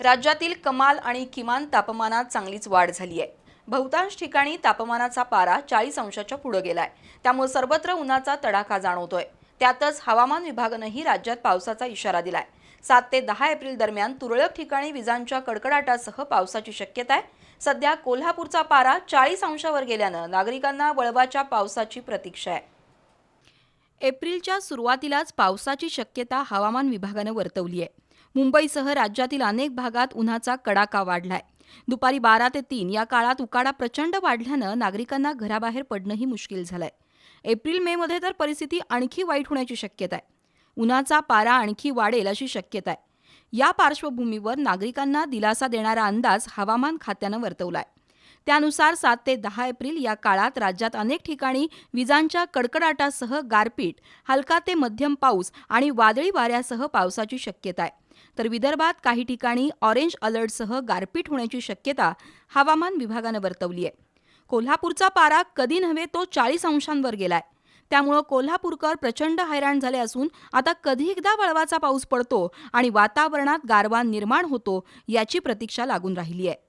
राज्यातील कमाल आणि किमान तापमानात चांगलीच वाढ झाली आहे बहुतांश ठिकाणी तापमानाचा पारा चाळीस अंशाच्या पुढे गेलाय. त्यामुळे सर्वत्र उन्हाचा तडाखा जाणवतोय. त्यातच हवामान विभागानंही राज्यात पावसाचा इशारा दिलाय. सात ते दहा एप्रिल दरम्यान तुरळक ठिकाणी विजांच्या कडकडाटासह पावसाची शक्यता आहे. सध्या कोल्हापूरचा पारा चाळीस अंशावर गेल्यानं नागरिकांना वळवाच्या पावसाची प्रतीक्षा आहे. एप्रिलच्या सुरुवातीलाच पावसाची शक्यता हवामान विभागानं वर्तवली आहे मुंबईसह राज्यातील अनेक भागात उन्हाचा कडाका वाढलाय. दुपारी बारा ते तीन या काळात उकाडा प्रचंड वाढल्यानं नागरिकांना घराबाहेर पडणंही मुश्किल झालंय. एप्रिल मे मध्ये तर परिस्थिती आणखी वाईट होण्याची शक्यता आहे उन्हाचा पारा आणखी वाढेल अशी शक्यता आहे या पार्श्वभूमीवर नागरिकांना दिलासा देणारा अंदाज हवामान खात्यानं वर्तवलाय. त्यानुसार सात ते दहा एप्रिल या काळात राज्यात अनेक ठिकाणी विजांच्या कडकडाटासह गारपीट हलका ते मध्यम पाऊस आणि वादळी वाऱ्यासह पावसाची शक्यता आहे तर विदर्भात काही ठिकाणी ऑरेंज अलर्टसह गारपीट होण्याची शक्यता हवामान विभागानं वर्तवली आहे. कोल्हापूरचा पारा कधी नव्हे तो चाळीस अंशांवर गेलाय. त्यामुळं कोल्हापूरकर प्रचंड हैराण झाले असून आता कधी एकदा वळवाचा पाऊस पडतो आणि वातावरणात गारवा निर्माण होतो याची प्रतीक्षा लागून राहिली आहे.